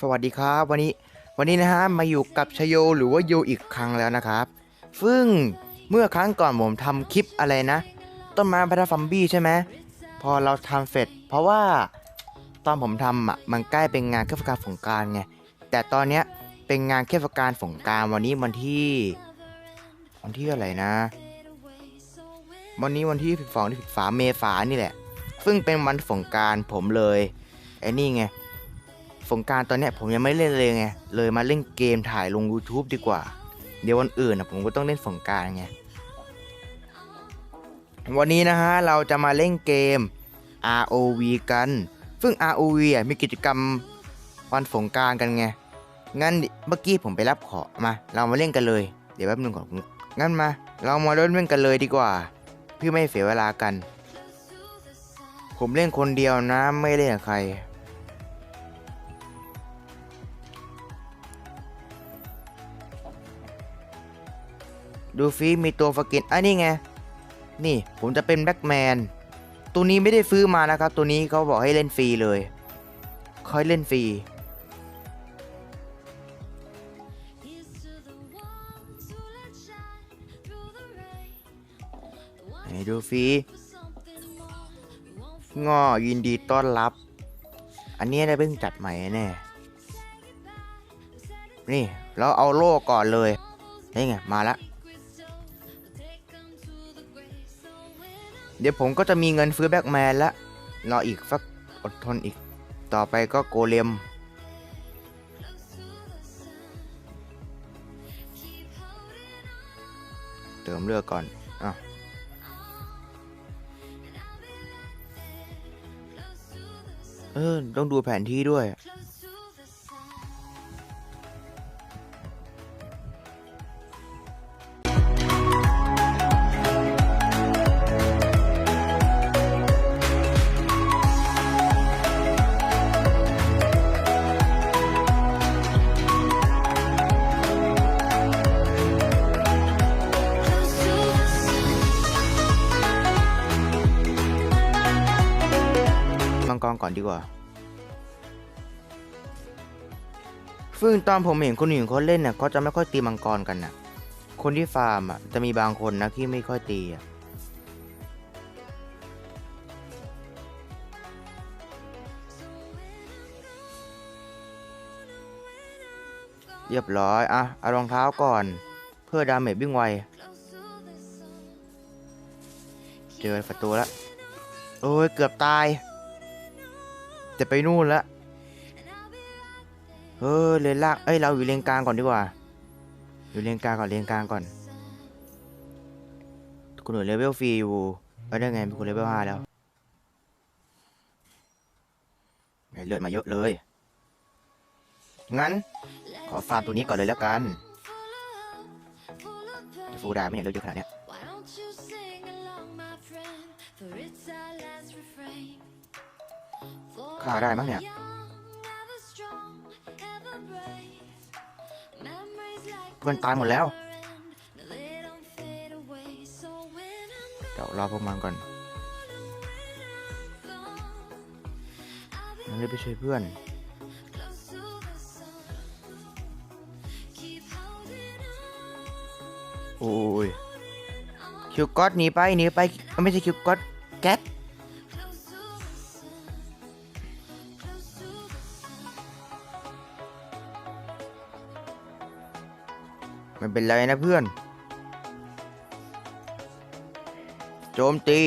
สวัสดีครับวันนี้วันนี้นะฮะมาอยู่กับชโยหรือว่าโยอีกครั้งแล้วนะครับ ซึ่งเมื่อครั้งก่อนผมทำคลิปอะไรนะ ต้นไม้พัทฟัมบี้ใช่ไหมพอเราทำเสร็จ เพราะว่าตอนผมทำอะมันใกล้เป็นงานเทศกาลสงการไงแต่ตอนเนี้ยเป็นงานเทศกาลสงการวันนี้วันที่วันที่อะไรนะ วันนี้วันที่12ที่13เมษายนนี่แหละ ซึ่งเป็นวันสงการผมเลยไอ้นี่ไง สงการตอนเนี้ยผมยังไม่เล่นเลยไง เลยมาเล่นเกมถ่ายลง YouTube ดีกว่า เดี๋ยววันอื่นนะผมก็ต้องเล่นสงการไง วันนี้นะฮะเราจะมาเล่นเกม ROV กัน ซึ่ง ROV อะมีกิจกรรมวันสงการกันไง งั้นเมื่อกี้ผมไปรับขอมา เรามาเล่นกันเลย เดี๋ยวแป๊บนึงก่อนงั้นมา เรามาเล่นกันเลยดีกว่า เพื่อไม่เสียเวลากัน ผมเล่นคนเดียวนะไม่เล่นกับใคร ดูฟีมีตัวฟกินอันนี้ไง นี่ผมจะเป็นแบ็กแมน ตัวนี้ไม่ได้ซื้อมานะครับ ตัวนี้เขาบอกให้เล่นฟรีเลยค่อยเล่นฟรีไหนดูฟีง้อยินดีต้อนรับ อันนี้ได้เพิ่งจัดใหม่แน่นี่ เราเอาโล่ก่อนเลยนี่ไง มาละ เดี๋ยวผมก็จะมีเงินซื้อแบ็กแมนละรออีกสักอดทนอีก ต่อไปก็โกเลม เติมเลือกก่อนอะเออ ต้องดูแผนที่ด้วย กรก่อนดีกว่าซึ่งตอนผมเห็นคนอื่นเขาเล่นน่ะเขาจะไม่ค่อยตีมังกรกันน่ะ คนที่ฟาร์มอะจะมีบางคนนะที่ไม่ค่อยตีอะเรียบร้อยอะเอารองเท้าก่อน เพื่อดาเมจวิ่งไว เจอประตูแล้วโอ้ย เกือบตาย จะไปนู่นละเฮ้ยเลนล่างเอ้ยเราอยู่เลนกลางก่อนดีกว่า อยู่เลนกลางก่อนเลนกลางก่อนคุณหนูเลเวลฟรีอยู่เอ้ยได้ไงมีคนเลเวลห้าแล้วเลือดมาเยอะเลย งั้น ขอฟาร์มตัวนี้ก่อนเลยแล้วกันฟูดาไม่เห็นเลือดเยอะขนาดนี้ ฆ่าได้มั้งเนี่ย young, ever strong, ever brave. Memories like เพื่อนตายหมดแล้ว the wind, no, they don't fade away. So when I'm เดี๋ยวรอพวกมันก่อน gone, I'll be มันเลยไปช่วยเพื่อน close to the sun. Keep holding on. โอ้ยคิวก๊อตหนีไปหนีไปไม่ใช่คิวก๊อตแก๊ป เป็นไรนะเพื่อน โจมตี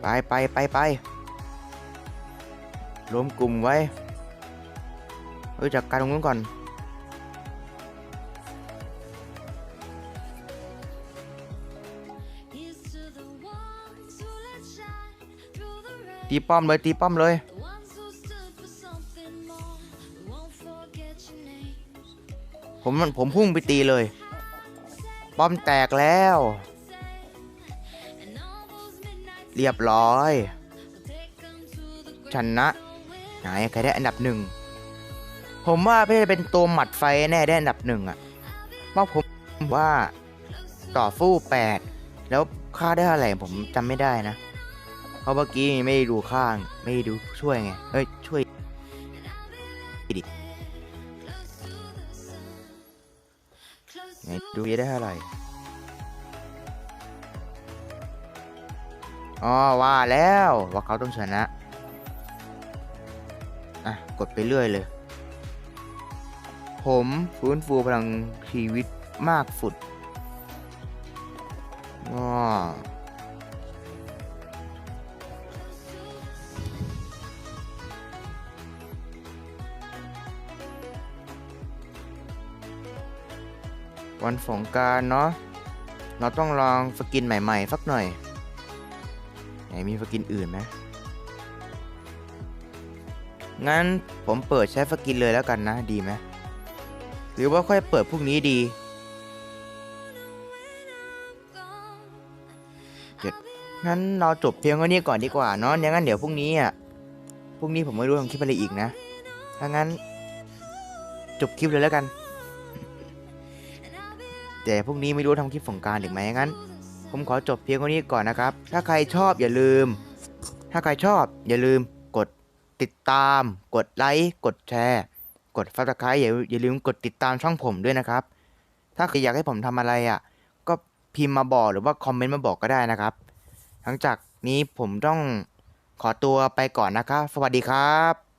ไปไปไปไปรวมกลุ่มไว้เอ้ยจัดการตรงนู้นก่อน ตีป้อมเลยตีป้อมเลย ผมมันผมพุ่งไปตีเลย ป้อมแตกแล้ว เรียบร้อยชนะไหนใครได้อันดับหนึ่งผมว่าไม่ได้เป็นตัวหมัดไฟแน่ได้อันดับหนึ่งอะเพราะผมว่าต่อฟู่8แล้วค่าได้เท่าไหร่ผมจำไม่ได้นะ เพราะเมื่อกี้ไม่ได้ดูข้าง ไม่ได้ดูช่วยไง เอ้ย ช่วยดิไหนดูได้เท่าไหร่อ๋อว่าแล้วว่าเขาต้องชนะ อะ กดไปเรื่อยเลย ผมฟื้นฟูพลังชีวิตมากสุดอ๋อ วันสงการเนาะเราต้องลองสกินใหม่ๆสักหน่อยไหนมีสกินอื่นไหมงั้นผมเปิดใช้สกินเลยแล้วกันนะดีไหมหรือว่าค่อยเปิดพรุ่งนี้ดีเจ็ดงั้นเราจบเพียงเท่านี้ก่อนดีกว่าเนาะอย่างนั้นเดี๋ยวพรุ่งนี้อะพรุ่งนี้ผมไม่รู้ทำคลิปอะไรอีกนะถ้างั้นจบคลิปเลยแล้วกัน แต่พรุ่งนี้ไม่รู้ทำคลิปสงการหรือไม่งั้น ผมขอจบเพียงเท่านี้ก่อนนะครับ ถ้าใครชอบอย่าลืม ถ้าใครชอบอย่าลืมกดติดตาม กดไลค์ กดแชร์ กดฟับสไครต์อย่าอย่าลืมกดติดตามช่องผมด้วยนะครับ ถ้าใครอยากให้ผมทำอะไรอะ ก็พิมพ์มาบอกหรือว่าคอมเมนต์มาบอกก็ได้นะครับ หลังจากนี้ผมต้องขอตัวไปก่อนนะครับ สวัสดีครับ